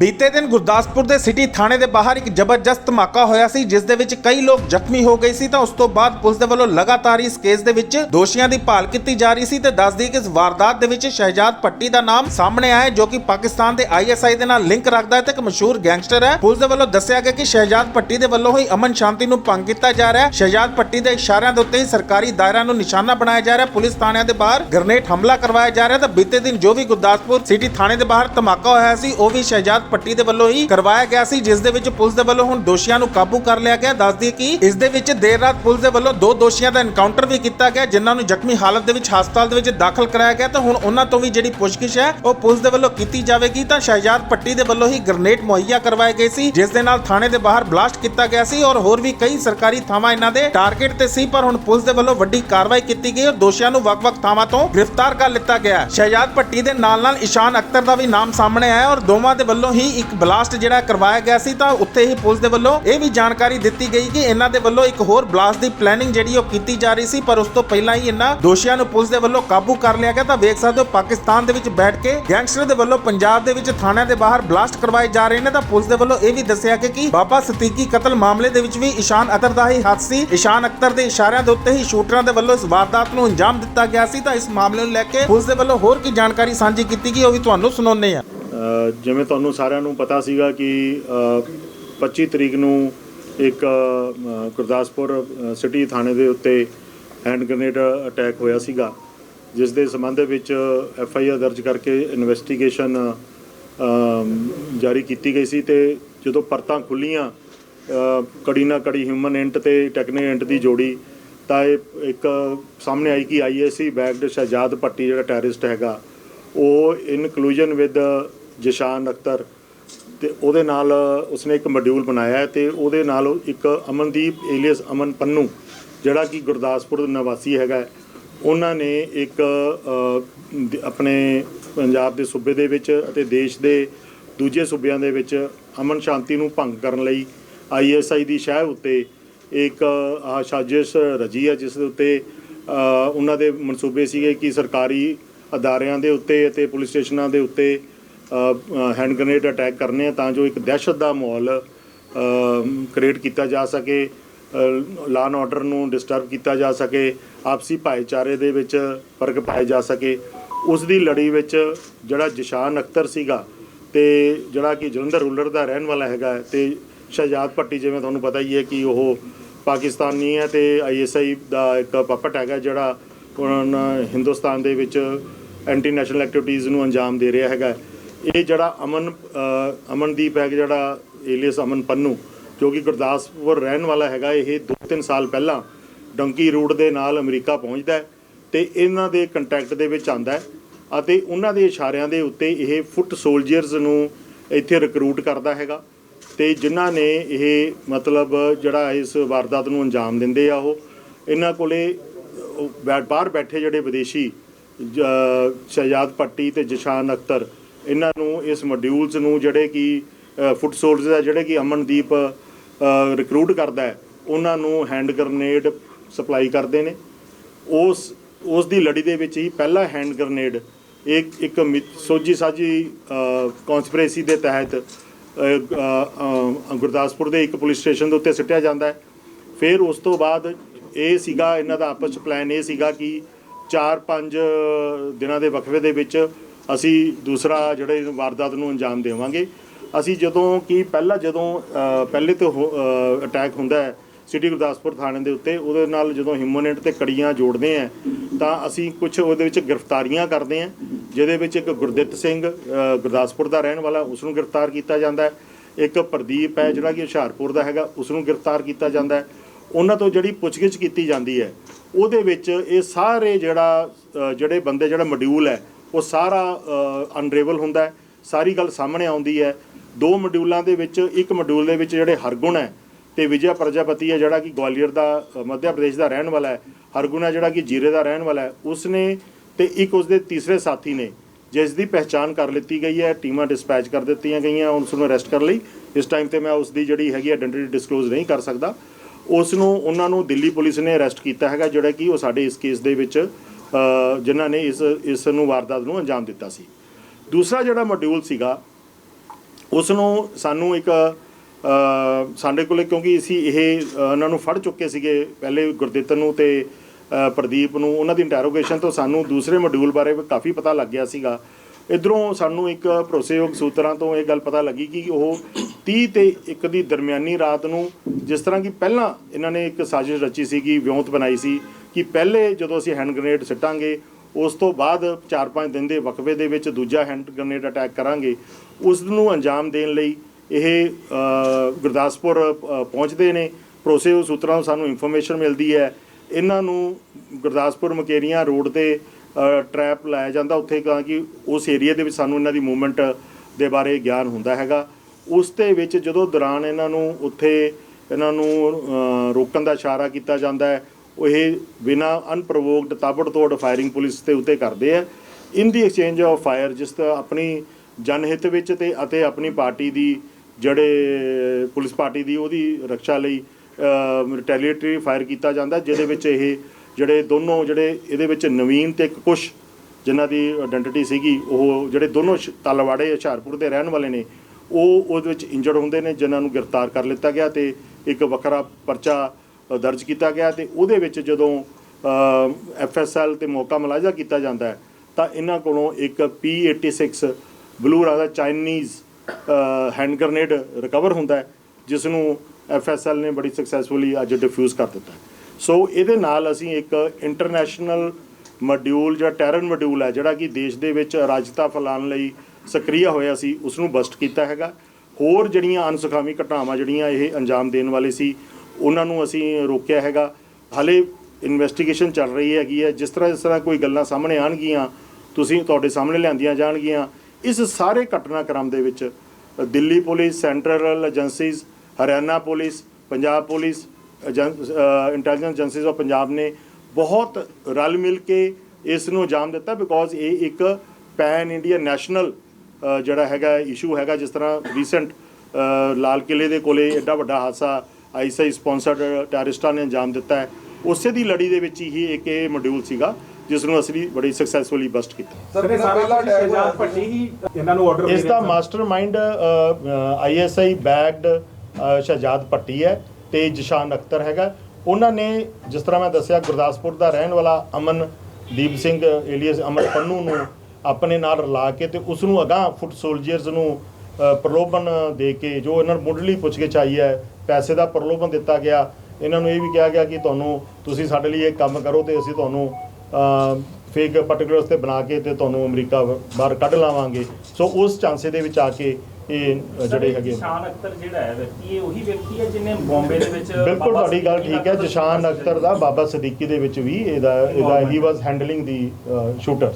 ਬੀਤੇ ਦਿਨ ਗੁਰਦਾਸਪੁਰ ਦੇ ਸਿਟੀ ਥਾਣੇ ਦੇ ਬਾਹਰ ਇੱਕ ਜ਼ਬਰਦਸਤ ਧਮਾਕਾ ਹੋਇਆ ਸੀ, ਜਿਸ ਦੇ ਵਿੱਚ ਕਈ ਲੋਕ ਜ਼ਖਮੀ ਹੋ ਗਏ ਸੀ। ਤਾਂ ਉਸ ਤੋਂ ਬਾਅਦ ਪੁਲਿਸ ਦੇ ਵੱਲੋਂ ਲਗਾਤਾਰ ਇਸ ਕੇਸ ਦੇ ਵਿੱਚ ਦੋਸ਼ੀਆਂ ਦੀ ਭਾਲ ਕੀਤੀ ਜਾ ਰਹੀ ਸੀ ਤੇ ਦੱਸਦੀ ਕਿ ਇਸ ਵਾਰਦਾਤ ਦੇ ਵਿੱਚ ਸ਼ਹਿਜਾਦ ਪੱਟੀ ਦਾ ਨਾਮ ਸਾਹਮਣੇ ਆਇਆ ਜੋ ਕਿ ਪਾਕਿਸਤਾਨ ਦੇ ਆਈਐਸਆਈ ਦੇ ਨਾਲ ਲਿੰਕ ਰੱਖਦਾ ਹੈ ਤੇ ਇੱਕ ਮਸ਼ਹੂਰ ਗੈਂਗਸਟਰ ਹੈ। ਪੁਲਿਸ ਦੇ ਵੱਲੋਂ ਦੱਸਿਆ ਗਿਆ ਕਿ ਸ਼ਹਿਜਾਦ ਪੱਟੀ ਦੇ ਵੱਲੋਂ ਹੀ ਅਮਨ ਸ਼ਾਂਤੀ ਨੂੰ ਭੰਗ ਕੀਤਾ ਜਾ ਰਿਹਾ ਹੈ। ਸ਼ਹਿਜਾਦ ਪੱਟੀ ਦੇ ਇਸ਼ਾਰਿਆਂ ਦੇ ਉੱਤੇ ਹੀ ਸਰਕਾਰੀ ਦਾਇਰਿਆਂ ਨੂੰ ਨਿਸ਼ਾਨਾ ਬਣਾਇਆ ਜਾ ਰਿਹਾ ਪੁਲਿਸ ਥਾਣਿਆਂ ਦੇ ਬਾਹਰ ਗ੍ਰਨੇਡ ਹਮਲਾ ਕਰਵਾਇਆ ਜਾ ਰਿਹਾ ਹੈ। ਤਾਂ ਬੀਤੇ ਦਿਨ ਜੋ ਵੀ ਗੁਰਦਾਸਪੁਰ ਸਿਟੀ ਥਾਣੇ ਦੇ ਬਾਹਰ ਧਮਾਕਾ ਹੋਇਆ ਸੀ, ਉਹ ਵੀ ਸ਼ਹਿਜਾਦ ਪੱਟੀ ਦੇ ਵੱਲੋਂ ਹੀ ਕਰਵਾਇਆ ਗਿਆ ਸੀ, ਜਿਸ ਦੇ ਵਿੱਚ ਪੁਲਿਸ ਦੇ ਵੱਲੋਂ ਹੁਣ ਦੋਸ਼ੀਆਂ ਨੂੰ ਕਾਬੂ ਕਰ ਲਿਆ ਗਿਆ। ਦੱਸਦੀ ਕਿ ਇਸ ਦੇ ਵਿੱਚ ਦੇਰ ਰਾਤ ਪੁਲਿਸ ਦੇ ਵੱਲੋਂ ਦੋ ਦੋਸ਼ੀਆਂ ਦਾ ਐਨਕਾਊਂਟਰ ਵੀ ਕੀਤਾ ਗਿਆ, ਜਿਨ੍ਹਾਂ ਨੂੰ ਜ਼ਖਮੀ ਹਾਲਤ ਦੇ ਵਿੱਚ ਹਸਪਤਾਲ ਦੇ ਵਿੱਚ ਦਾਖਲ ਕਰਾਇਆ ਗਿਆ। ਤਾਂ ਹੁਣ ਉਹਨਾਂ ਤੋਂ ਵੀ ਜਿਹੜੀ ਪੁੱਛਗਿੱਛ ਹੈ, ਉਹ ਪੁਲਿਸ ਦੇ ਵੱਲੋਂ ਕੀਤੀ ਜਾਵੇਗੀ। ਤਾਂ ਸ਼ਹਿਜਾਦ ਪੱਟੀ ਦੇ ਵੱਲੋਂ ਹੀ ਗ੍ਰਨੇਡ ਮੁਹੱਈਆ ਕਰਵਾਏ ਗਏ ਸੀ, ਜਿਸ ਦੇ ਨਾਲ ਥਾਣੇ ਦੇ ਬਾਹਰ ਬਲਾਸਟ ਕੀਤਾ ਗਿਆ ਸੀ ਔਰ ਹੋਰ ਵੀ ਕਈ ਸਰਕਾਰੀ ਥਾਵਾਂ ਇਹਨਾਂ ਦੇ ਟਾਰਗੇਟ ਤੇ ਸੀ, ਪਰ ਹੁਣ ਪੁਲਿਸ ਦੇ ਵੱਲੋਂ ਵੱਡੀ ਕਾਰਵਾਈ ਕੀਤੀ ਗਈ ਔਰ ਦੋਸ਼ੀਆਂ ਨੂੰ ਵੱਖ-ਵੱਖ ਥਾਵਾਂ ਤੋਂ ਗ੍ਰਿਫਤਾਰ ਕਰ ਲਿੱਤਾ ਗਿਆ ਸ਼ਹਿਜਾਦ ਪੱਟੀ ਦੇ ਨਾਲ-ਨਾਲ ਇਸ਼ਾਨ ਅਖਤਰ ਦਾ ਵੀ ਨਾਮ ਸਾਹਮਣੇ ਆਇਆ ਔਰ ਦੋਵਾਂ ਦੇ ਵੱਲੋਂ ਹੀ ਇੱਕ ਬਲਾਸਟ ਜਿਹੜਾ ਕਰਵਾਇਆ ਗਿਆ ਸੀ, ਤਾਂ ਉੱਥੇ ਹੀ ਪੁਲਿਸ ਦੇ ਵੱਲੋਂ ਇਹ ਵੀ ਜਾਣਕਾਰੀ ਦਿੱਤੀ ਗਈ ਕਿ ਇਹਨਾਂ ਦੇ ਵੱਲੋਂ ਇੱਕ ਹੋਰ ਬਲਾਸਟ ਦੀ ਪਲੈਨਿੰਗ ਜਿਹੜੀ ਉਹ ਕੀਤੀ ਜਾ ਰਹੀ ਸੀ, ਪਰ ਉਸ ਤੋਂ ਪਹਿਲਾਂ ਹੀ ਇਹਨਾਂ ਦੋਸ਼ੀਆਂ ਨੂੰ ਪੁਲਿਸ ਦੇ ਵੱਲੋਂ ਕਾਬੂ ਕਰ ਲਿਆ ਗਿਆ। ਤਾਂ ਵੇਖ ਸਕਦੇ ਹੋ, ਪਾਕਿਸਤਾਨ ਦੇ ਵਿੱਚ ਬੈਠ ਕੇ ਗੈਂਗਸਟਰ ਦੇ ਵੱਲੋਂ ਪੰਜਾਬ ਦੇ ਵਿੱਚ ਥਾਣਿਆਂ ਦੇ ਬਾਹਰ ਬਲਾਸਟ ਕਰਵਾਏ ਜਾ ਰਹੇ ਨੇ, ਤਾਂ ਪੁਲਿਸ ਦੇ ਵੱਲੋਂ ਇਹ ਵੀ ਦੱਸਿਆ ਗਿਆ ਕਿ ਬਾਬਾ ਸਤੀਕੀ ਕਤਲ ਮਾਮਲੇ ਦੇ ਵਿੱਚ ਵੀ ਇਸ਼ਾਨ ਅਤਰ ਦਾ ਹੀ ਹੱਥ ਸੀ। ਇਸ਼ਾਨ ਅਖਤਰ ਦੇ ਇਸ਼ਾਰਿਆਂ ਦੇ ਉੱਤੇ ਹੀ ਸ਼ੂਟਰਾਂ ਦੇ ਵੱਲੋਂ ਇਸ ਵਾਰਦਾਤ ਨੂੰ ਅੰਜਾਮ ਦਿੱਤਾ ਗਿਆ ਸੀ। ਤਾਂ ਇਸ ਮਾਮਲੇ ਨੂੰ ਲੈ ਕੇ ਪੁਲਿਸ ਦੇ ਵੱਲੋਂ ਹੋਰ ਕੀ ਜਾਣਕਾਰੀ ਸਾਂਝੀ ਕੀਤੀ ਗਈ, ਉਹ ਵੀ ਤੁਹਾਨੂੰ ਸੁਣਾਉਂਦੇ ਆ ਜਿਵੇਂ ਤੁਹਾਨੂੰ ਸਾਰਿਆਂ ਨੂੰ ਪਤਾ ਸੀਗਾ ਕਿ ਅ, 25 ਤਰੀਕ ਨੂੰ ਇੱਕ ਗੁਰਦਾਸਪੁਰ ਸਿਟੀ ਥਾਣੇ ਦੇ ਉੱਤੇ ਹੈਂਡ ਗ੍ਰੇਨੇਡ ਅਟੈਕ ਹੋਇਆ ਸੀਗਾ ਜਿਸ ਦੇ ਸੰਬੰਧ ਵਿੱਚ ਐਫ ਆਈ ਆਰ ਦਰਜ ਕਰਕੇ ਇਨਵੈਸਟੀਗੇਸ਼ਨ ਜਾਰੀ ਕੀਤੀ ਗਈ ਸੀ ਤੇ ਜਦੋਂ ਪਰਤਾਂ ਖੁੱਲੀਆਂ ਕੜੀ ਨਾ ਕੜੀ ਹਿਊਮਨ ਐਂਟ ਤੇ ਟੈਕਨੀ ਐਂਟ ਦੀ ਜੋੜੀ ਤਾਂ ਇਹ ਇੱਕ ਸਾਹਮਣੇ ਆਈ ਕਿ ਆਈਐਸਸੀ ਬੈਕਡ ਸ਼ਹਜਾਦ ਪੱਟੀ ਜਿਹੜਾ ਟੈਰਰਿਸਟ ਹੈਗਾ ਉਹ ਇਨਕਲੂਜਨ ਵਿਦ ਜਸ਼ਾਨ ਅਖਤਰ, ਤੇ ਉਹਦੇ ਨਾਲ ਉਸਨੇ ਇੱਕ ਮੋਡਿਊਲ ਬਣਾਇਆ ਹੈ ਤੇ ਉਹਦੇ ਨਾਲ ਇੱਕ ਅਮਨਦੀਪ ਏਲੀਅਸ ਅਮਨ ਪੰਨੂ, ਜਿਹੜਾ ਕਿ ਗੁਰਦਾਸਪੁਰ ਨਿਵਾਸੀ ਹੈਗਾ ਉਹਨਾਂ ਨੇ ਇੱਕ ਆਪਣੇ ਪੰਜਾਬ ਦੇ ਸੂਬੇ ਦੇ ਵਿੱਚ ਅਤੇ ਦੇਸ਼ ਦੇ ਦੂਜੇ ਸੂਬਿਆਂ ਦੇ ਵਿੱਚ ਅਮਨ ਸ਼ਾਂਤੀ ਨੂੰ ਭੰਗ ਕਰਨ ਲਈ ਆਈਐਸਆਈ ਦੀ ਸ਼ਹਿ ਉੱਤੇ ਇੱਕ ਸਾਜ਼ਿਸ਼ ਰਜੀ ਹੈ, ਜਿਸ ਦੇ ਉੱਤੇ ਉਹਨਾਂ ਦੇ ਮਨਸੂਬੇ ਸੀਗੇ ਕਿ ਸਰਕਾਰੀ ਅਦਾਰਿਆਂ ਦੇ ਉੱਤੇ ਅਤੇ ਪੁਲਿਸ ਸਟੇਸ਼ਨਾਂ ਦੇ ਉੱਤੇ ਹੈਂਡ ਗ੍ਰੇਨੇਡ ਅਟੈਕ ਕਰਨੇ ਆ ਤਾਂ ਜੋ ਇੱਕ ਦਹਿਸ਼ਤ ਦਾ ਮਾਹੌਲ ਕ੍ਰੀਏਟ ਕੀਤਾ ਜਾ ਸਕੇ ਲਾਅ ਐਂਡ ਆਰਡਰ ਨੂੰ ਡਿਸਟਰਬ ਕੀਤਾ ਜਾ ਸਕੇ, ਆਪਸੀ ਭਾਈਚਾਰੇ ਦੇ ਵਿੱਚ ਫ਼ਰਕ ਪਾਇਆ ਜਾ ਸਕੇ। ਉਸ ਦੀ ਲੜੀ ਵਿੱਚ ਜਿਹੜਾ ਜਸ਼ਾਨ ਅਖਤਰ ਸੀਗਾ ਤੇ ਜਿਹੜਾ ਕਿ ਜਲੰਧਰ ਰੂਲਰ ਦਾ ਰਹਿਣ ਵਾਲਾ ਹੈਗਾ ਹੈ ਤੇ ਸ਼ਹਜਾਦ ਭੱਟੀ ਜਿਵੇਂ ਤੁਹਾਨੂੰ ਪਤਾ ਹੀ ਹੈ ਕਿ ਉਹ ਪਾਕਿਸਤਾਨੀ ਹੈ ਤੇ ਆਈਐਸਆਈ ਦਾ ਇੱਕ ਪਪਟ ਹੈਗਾ ਜਿਹੜਾ ਹੁਣ ਹਿੰਦੁਸਤਾਨ ਦੇ ਵਿੱਚ ਐਂਟੀ ਨੈਸ਼ਨਲ ਐਕਟੀਵਿਟੀਜ਼ ਨੂੰ ਅੰਜਾਮ ਦੇ ਰਿਹਾ ਹੈਗਾ। ਇਹ ਜਿਹੜਾ ਅਮਨ ਅਮਨਦੀਪ ਹੈ, ਜਿਹੜਾ ਏਲੀਅਸ ਅਮਨ ਪੰਨੂ, ਜੋ ਕਿ ਗੁਰਦਾਸਪੁਰ ਰਹਿਣ ਵਾਲਾ ਹੈਗਾ, ਇਹ 2-3 ਸਾਲ ਪਹਿਲਾਂ ਡੰਕੀ ਰੂਟ ਦੇ ਨਾਲ ਅਮਰੀਕਾ ਪਹੁੰਚਦਾ ਹੈ ਤੇ ਇਹਨਾਂ ਦੇ ਕੰਟੈਕਟ ਦੇ ਵਿੱਚ ਆਂਦਾ ਹੈ ਅਤੇ ਉਹਨਾਂ ਦੇ ਇਸ਼ਾਰਿਆਂ ਦੇ ਉੱਤੇ ਇਹ ਫੁੱਟ ਸੋਲਜਰਸ ਨੂੰ ਇੱਥੇ ਰਿਕਰੂਟ ਕਰਦਾ ਹੈਗਾ ਤੇ ਜਿਨ੍ਹਾਂ ਨੇ ਇਹ ਮਤਲਬ ਜਿਹੜਾ ਇਸ ਵਾਰਦਾਤ ਨੂੰ ਅੰਜਾਮ ਦਿੰਦੇ ਆ ਉਹ, ਇਹਨਾਂ ਕੋਲੇ ਬੈ- ਬਾਹਰ ਬੈਠੇ ਜਿਹੜੇ ਵਿਦੇਸ਼ੀ ਜ- ਸ਼ਹਜਾਦ ਪੱਟੀ ਤੇ ਜਸ਼ਾਨ ਅਖਤਰ ਇਹਨਾਂ ਨੂੰ, ਇਸ ਮੋਡਿਊਲਸ ਨੂੰ ਜਿਹੜੇ ਕਿ ਫੁੱਟ ਸੋਲਜਰਸ ਆ, ਜਿਹੜੇ ਕਿ ਅਮਨਦੀਪ ਰਿਕਰੂਟ ਕਰਦਾ ਹੈ, ਉਹਨਾਂ ਨੂੰ ਹੈਂਡ ਗ੍ਰਨੇਡ ਸਪਲਾਈ ਕਰਦੇ ਨੇ। ਉਸ ਉਸ ਦੀ ਲੜੀ ਦੇ ਵਿੱਚ ਹੀ ਪਹਿਲਾ ਹੈਂਡ ਗ੍ਰਨੇਡ ਇੱਕ ਇੱਕ ਮਿ- ਸੋਝੀ ਸਾਜੀ ਕਨਸਪੀਰੇਸੀ ਦੇ ਤਹਿਤ ਗੁਰਦਾਸਪੁਰ ਦੇ ਇੱਕ ਪੁਲਿਸ ਸਟੇਸ਼ਨ ਦੇ ਉੱਤੇ ਸਿੱਟਿਆ ਜਾਂਦਾ ਹੈ। ਫਿਰ ਉਸ ਤੋਂ ਬਾਅਦ ਇਹ ਸੀਗਾ, ਇਹਨਾਂ ਦਾ ਆਪਸ ਚ ਪਲਾਨ ਇਹ ਸੀਗਾ ਕਿ 4-5 ਦਿਨਾਂ ਦੇ ਵਕਫੇ ਦੇ ਵਿੱਚ ਅਸੀਂ ਦੂਸਰਾ ਜਿਹੜੇ ਵਾਰਦਾਤ ਨੂੰ ਅੰਜਾਮ ਦੇਵਾਂਗੇ। ਅਸੀਂ ਜਦੋਂ ਕਿ ਪਹਿਲਾਂ ਜਦੋਂ ਪਹਿਲੇ ਤੋਂ ਅਟੈਕ ਹੁੰਦਾ ਹੈ, ਸਿਟੀ ਗੁਰਦਾਸਪੁਰ ਥਾਣੇ ਦੇ ਉੱਤੇ, ਉਹਦੇ ਨਾਲ ਜਦੋਂ ਹਿਊਮਨੈਂਟ ਤੇ ਕੜੀਆਂ ਜੋੜਦੇ ਆ ਤਾਂ ਅਸੀਂ ਕੁਝ ਉਹਦੇ ਵਿੱਚ ਗ੍ਰਿਫਤਾਰੀਆਂ ਕਰਦੇ ਆ ਜਿਹਦੇ ਵਿੱਚ ਇੱਕ ਗੁਰਦਿੱਤ ਸਿੰਘ ਗੁਰਦਾਸਪੁਰ ਦਾ ਰਹਿਣ ਵਾਲਾ ਉਸ ਨੂੰ ਗ੍ਰਿਫਤਾਰ ਕੀਤਾ ਜਾਂਦਾ ਹੈ। ਇੱਕ ਪ੍ਰਦੀਪ ਹੈ, ਜਿਹੜਾ ਕਿ ਹੁਸ਼ਿਆਰਪੁਰ ਦਾ ਹੈਗਾ ਉਸ ਨੂੰ ਗ੍ਰਿਫਤਾਰ ਕੀਤਾ ਜਾਂਦਾ ਹੈ। ਉਹਨਾਂ ਤੋਂ ਜਿਹੜੀ ਪੁੱਛਗਿੱਛ ਕੀਤੀ ਜਾਂਦੀ ਹੈ, ਉਹਦੇ ਵਿੱਚ ਇਹ ਸਾਰੇ ਜਿਹੜਾ ਜਿਹੜੇ ਬੰਦੇ, ਜਿਹੜਾ ਮੋਡਿਊਲ ਹੈ ਉਹ ਸਾਰਾ ਅਨਰੇਵਲ ਹੁੰਦਾ ਹੈ ਸਾਰੀ ਗੱਲ ਸਾਹਮਣੇ ਆਉਂਦੀ ਹੈ। ਦੋ ਮੋਡਿਊਲਾਂ ਦੇ ਵਿੱਚ ਇੱਕ ਮੋਡਿਊਲ ਦੇ ਵਿੱਚ ਜਿਹੜੇ ਹਰਗੁਣ ਹੈ ਤੇ ਵਿਜੇ ਪ੍ਰਜਾਪਤੀ ਹੈ ਜਿਹੜਾ ਕਿ ਗਵਾਲੀਅਰ ਦਾ ਅ, ਮੱਧ ਪ੍ਰਦੇਸ਼ ਦਾ ਰਹਿਣ ਵਾਲਾ ਹੈ। ਹਰਗੁਣ ਹੈ ਜਿਹੜਾ ਕਿ ਜੀਰੇ ਦਾ ਰਹਿਣ ਵਾਲਾ ਹੈ। ਉਸਨੇ ਤੇ ਇੱਕ ਉਸਦੇ ਤੀਸਰੇ ਸਾਥੀ ਨੇ ਜਿਸ ਦੀ ਪਹਿਚਾਣ ਕਰ ਲਿੱਤੀ ਗਈ ਹੈ ਟੀਮਾਂ ਡਿਸਪੈਚ ਕਰ ਦਿੱਤੀਆਂ ਗਈਆਂ ਉਸ ਨੂੰ ਅਰੈਸਟ ਕਰ ਲਈ। ਇਸ ਟਾਈਮ ਤੇ ਮੈਂ ਉਸ ਦੀ ਜਿਹੜੀ ਹੈਗੀ ਆਇਡੈਂਟੀ ਡਿਸਕਲੋਜ਼ ਨਹੀਂ ਕਰ ਸਕਦਾ। ਉਸ ਨੂੰ ਉਹਨਾਂ ਨੂੰ ਦਿੱਲੀ ਪੁਲਿਸ ਨੇ ਅਰੈਸਟ ਕੀਤਾ ਹੈਗਾ ਜਿਹੜਾ ਕਿ ਉਹ ਸਾਡੇ ਇਸ ਕੇਸ ਦੇ ਵਿੱਚ ਜਿਨ੍ਹਾਂ ਨੇ ਇਸ ਇਸ ਨੂੰ ਵਾਰਦਾਤ ਨੂੰ ਅੰਜਾਮ ਦਿੱਤਾ ਸੀ। ਦੂਸਰਾ ਜਿਹੜਾ ਮੋਡਿਊਲ ਸੀਗਾ ਉਸ ਨੂੰ ਸਾਨੂੰ ਇੱਕ ਸਾਡੇ ਕੋਲੇ ਕਿਉਂਕਿ ਅਸੀਂ ਇਹ ਉਹਨਾਂ ਨੂੰ ਫੜ ਚੁੱਕੇ ਸੀਗੇ ਪਹਿਲੇ ਗੁਰਦਿੱਤ ਨੂੰ ਤੇ ਪ੍ਰਦੀਪ ਨੂੰ, ਉਹਨਾਂ ਦੀ ਇੰਟਰੋਗੇਸ਼ਨ ਤੋਂ ਸਾਨੂੰ ਦੂਸਰੇ ਮੋਡਿਊਲ ਬਾਰੇ ਕਾਫੀ ਪਤਾ ਲੱਗ ਗਿਆ ਸੀਗਾ। ਇਧਰੋਂ ਸਾਨੂੰ ਇੱਕ ਭਰੋਸੇਯੋਗ ਸੂਤਰਾਂ ਤੋਂ ਇਹ ਗੱਲ ਪਤਾ ਲੱਗੀ ਕਿ ਉਹ 30 ਤੇ ਇੱਕ ਦੀ ਦਰਮਿਆਨੀ ਰਾਤ ਨੂੰ ਜਿਸ ਤਰ੍ਹਾਂ ਕਿ ਪਹਿਲਾਂ ਇਹਨਾਂ ਨੇ ਇੱਕ ਸਾਜ਼ਿਸ਼ ਰਚੀ ਸੀ ਕਿ ਵਿਉਂਤ ਬਣਾਈ ਸੀ ਕਿ ਪਹਿਲੇ ਜਦੋਂ ਅਸੀਂ ਹੈਂਡ ਗ੍ਰੇਨੇਡ ਸਿੱਟਾਂਗੇ, ਉਸ ਤੋਂ ਬਾਅਦ 4-5 ਦਿਨ ਦੇ ਵਕਫੇ ਦੇ ਵਿੱਚ ਦੂਜਾ ਹੈਂਡ ਗ੍ਰੇਨੇਡ ਅਟੈਕ ਕਰਾਂਗੇ, ਉਸ ਨੂੰ ਅੰਜਾਮ ਦੇਣ ਲਈ ਇਹ ਗੁਰਦਾਸਪੁਰ ਪਹੁੰਚਦੇ ਨੇ। ਭਰੋਸੇਯੋਗ ਸੂਤਰਾਂ ਤੋਂ ਸਾਨੂੰ ਇਨਫੋਰਮੇਸ਼ਨ ਮਿਲਦੀ ਹੈ। ਇਹਨਾਂ ਨੂੰ ਗੁਰਦਾਸਪੁਰ ਮਕੇਰੀਆਂ ਰੋਡ ਤੇ ਟਰੈਪ ਲਾਇਆ ਜਾਂਦਾ। ਉੱਥੇ ਕਾਂ ਕਿ ਉਸ ਏਰੀਆ ਦੇ ਵਿੱਚ ਸਾਨੂੰ ਇਹਨਾਂ ਦੀ ਮੂਵਮੈਂਟ ਦੇ ਬਾਰੇ ਗਿਆਨ ਹੁੰਦਾ ਹੈਗਾ। ਉਸ ਦੇ ਵਿੱਚ ਜਦੋਂ ਦੌਰਾਨ ਇਹਨਾਂ ਨੂੰ ਉੱਥੇ, ਇਹਨਾਂ ਨੂੰ ਰੋਕਣ ਦਾ ਇਸ਼ਾਰਾ ਕੀਤਾ ਜਾਂਦਾ ਹੈ ਉਹ ਇਹ ਬਿਨਾ ਅਨਪ੍ਰੋਵੋਕਡ ਤਾਬੜਤੋੜ ਫਾਇਰਿੰਗ ਪੁਲਿਸ ਦੇ ਉੱਤੇ ਕਰਦੇ ਆ। In the exchange of fire ਜਿਸ ਤਰ੍ਹਾਂ ਆਪਣੀ ਜਨਹਿਤ ਵਿੱਚ ਤੇ ਅਤੇ ਆਪਣੀ ਪਾਰਟੀ ਦੀ, ਜਿਹੜੇ ਪੁਲਿਸ ਪਾਰਟੀ ਦੀ ਉਹਦੀ ਰੱਖਿਆ ਲਈ ਰਿਟੈਲੀਏਟਰੀ ਫਾਇਰ ਕੀਤਾ ਜਾਂਦਾ, ਜਿਹਦੇ ਵਿੱਚ ਇਹ ਜਿਹੜੇ ਦੋਨੋਂ ਜਿਹੜੇ ਇਹਦੇ ਵਿੱਚ ਨਵੀਨ ਤੇ ਇੱਕ ਕੁਸ਼ ਜਿਨ੍ਹਾਂ ਦੀ ਆਇਡੈਂਟੀਟੀ ਸੀਗੀ, ਉਹ ਜਿਹੜੇ ਦੋਨੋਂ ਸ਼- ਤਲਵਾੜੇ ਹੁਸ਼ਿਆਰਪੁਰ ਦੇ ਰਹਿਣ ਵਾਲੇ ਨੇ, ਉਹ ਉਹਦੇ ਵਿੱਚ ਇੰਜਰਡ ਹੁੰਦੇ ਨੇ, ਜਿਨ੍ਹਾਂ ਨੂੰ ਗ੍ਰਿਫਤਾਰ ਕਰ ਲਿੱਤਾ ਗਿਆ ਤੇ ਇੱਕ ਵੱਖਰਾ ਪਰਚਾ ਦਰਜ ਕੀਤਾ ਗਿਆ ਤੇ ਉਹਦੇ ਵਿੱਚ ਜਦੋਂ ਐਫਐਸਐਲ ਤੇ ਮੌਕਾ ਮੁਲਾਜ਼ਾ ਕੀਤਾ ਜਾਂਦਾ ਹੈ, ਤਾਂ ਇਹਨਾਂ ਕੋਲੋਂ ਇੱਕ P86 ਬਲੂ ਰੰਗ ਚਾਈਨੀਜ਼ ਹੈਂਡ ਗ੍ਰਨੇਡ ਰਿਕਵਰ ਹੁੰਦਾ ਹੈ ਜਿਸ ਨੂੰ ਐਫਐਸਐਲ ਨੇ ਬੜੀ ਸਕਸੈਸਫੁਲੀ ਅੱਜ ਡਿਫਿਊਜ਼ ਕਰ ਦਿੱਤਾ ਸੋ ਇਹਦੇ ਨਾਲ ਅਸੀਂ ਇੱਕ ਇੰਟਰਨੈਸ਼ਨਲ ਮੋਡਿਊਲ ਜਾਂ ਟੈਰਨ ਮੋਡਿਊਲ ਹੈ, ਜਿਹੜਾ ਕਿ ਦੇਸ਼ ਦੇ ਵਿੱਚ ਅਰਾਜਕਤਾ ਫੈਲਾਉਣ ਲਈ ਸਕਰੀਆ ਹੋਇਆ ਸੀ ਉਸ ਨੂੰ ਬਸਟ ਕੀਤਾ ਹੈਗਾ। ਹੋਰ ਜਿਹੜੀਆਂ ਅਨਸੁਖਾਵੀ ਘਟਨਾਵਾਂ, ਜਿਹੜੀਆਂ ਇਹ ਅੰਜਾਮ ਦੇਣ ਵਾਲੇ ਸੀ ਉਹਨਾਂ ਨੂੰ ਅਸੀਂ ਰੋਕਿਆ ਹੈਗਾ। ਹਲੇ ਇਨਵੈਸਟੀਗੇਸ਼ਨ ਚੱਲ ਰਹੀ ਹੈਗੀ ਹੈ। ਜਿਸ ਤਰ੍ਹਾਂ ਜਿਸ ਤਰ੍ਹਾਂ ਕੋਈ ਗੱਲਾਂ ਸਾਹਮਣੇ ਆਣਗੀਆਂ ਤੁਸੀਂ ਤੁਹਾਡੇ ਸਾਹਮਣੇ ਲਿਆਂਦੀਆਂ ਜਾਣਗੀਆਂ। ਇਸ ਸਾਰੇ ਘਟਨਾਕ੍ਰਮ ਦੇ ਵਿੱਚ Delhi police, central agencies, Haryana police, Punjab police intelligence agencies of Punjab ਨੇ ਬਹੁਤ ਰਲ ਮਿਲ ਕੇ ਇਸ ਨੂੰ ਅੰਜਾਮ ਦਿੱਤਾ ਬਿਕੋਜ਼ ਇਹ ਇੱਕ ਪੈਨ ਇੰਡੀਆ ਨੈਸ਼ਨਲ ਜਿਹੜਾ ਹੈਗਾ ਇਸ਼ੂ ਹੈਗਾ। ਜਿਸ ਤਰ੍ਹਾਂ ਰੀਸੈਂਟ ਲਾਲ ਕਿਲੇ ਦੇ ਕੋਲੇ ਐਡਾ ਵੱਡਾ ਹਾਦਸਾ ਆਈਐਸਆਈ ਸਪਾਂਸਰਡ ਟੈਰਰਿਸਟਾਂ ਨੇ ਅੰਜਾਮ ਦਿੱਤਾ ਹੈ। ਉਸੇ ਦੀ ਲੜੀ ਦੇ ਵਿੱਚ ਹੀ ਇੱਕ ਇਹ ਮੋਡਿਊਲ ਸੀਗਾ ਜਿਸ ਨੂੰ ਅਸੀਂ ਬੜੀ ਸਕਸੈਸਫੁਲੀ ਬਸਟ ਕੀਤਾ। ਸਰ ਇਹ ਸਾਰਾ ਸ਼ਹਿਜਾਦ ਭੱਟੀ ਹੀ ਇਹਨਾਂ ਨੂੰ ਆਰਡਰ ਇਸ ਦਾ ਮਾਸਟਰਮਾਈਂਡ ਆਈਐਸਆਈ ਬੈਗਡ ਸ਼ਹਜਾਦ ਪੱਟੀ ਹੈ ਤੇ ਜਸ਼ਾਨ ਅਖਤਰ ਹੈਗਾ। ਉਹਨਾਂ ਨੇ ਜਿਸ ਤਰ੍ਹਾਂ ਮੈਂ ਦੱਸਿਆ ਗੁਰਦਾਸਪੁਰ ਦਾ ਰਹਿਣ ਵਾਲਾ ਅਮਨਦੀਪ ਸਿੰਘ ਏਲੀਅਸ ਅਮਨ ਪੰਨੂ ਨੂੰ ਆਪਣੇ ਨਾਲ ਰਲਾ ਕੇ ਤੇ ਉਸ ਨੂੰ ਅਗਾਹ ਫੁੱਟ ਸੋਲਜਰਸ ਨੂੰ ਪ੍ਰਲੋਭਨ ਦੇ ਕੇ ਜੋ ਇਹਨਾਂ ਨੂੰ ਮੁੱਢਲੀ ਪੁੱਛ ਕੇ ਚਾਹੀ ਹੈ ਪੈਸੇ ਦਾ ਪ੍ਰਲੋਭਨ ਦਿੱਤਾ ਗਿਆ ਇਹਨਾਂ ਨੂੰ ਇਹ ਵੀ ਕਿਹਾ ਗਿਆ ਕਿ ਤੁਹਾਨੂੰ ਤੁਸੀਂ ਸਾਡੇ ਲਈ ਇਹ ਕੰਮ ਕਰੋ ਤੇ ਅਸੀਂ ਤੁਹਾਨੂੰ ਫੇਕ ਪਾਰਟੀਕੂਲਰਸ ਤੇ ਬਣਾ ਕੇ ਤੇ ਤੁਹਾਨੂੰ ਅਮਰੀਕਾ ਬਾਹਰ ਕੱਢ ਲਾਵਾਂਗੇ। ਸੋ ਉਸ ਚਾਂਸੇ ਦੇ ਵਿੱਚ ਆ ਕੇ ਇਹ ਜਿਹੜੇ ਹੈਗੇ ਜਸ਼ਾਨ ਅਖਤਰ ਜਿਹੜਾ ਹੈ ਵਿਅਕਤੀ ਇਹ ਉਹੀ ਵਿਅਕਤੀ ਹੈ ਜਿਹਨੇ ਬੰਬੇ ਦੇ ਵਿੱਚ ਬਿਲਕੁਲ ਤੁਹਾਡੀ ਗੱਲ ਠੀਕ ਹੈ। ਜਸ਼ਾਨ ਅਖਤਰ ਦਾ ਬਾਬਾ ਸਦੀਕੀ ਦੇ ਵਿੱਚ ਵੀ ਇਹਦਾ ਇਹਦਾ ਹੀ ਵਾਸ ਹੈਂਡਲਿੰਗ ਦੀ ਸ਼ੂਟਰ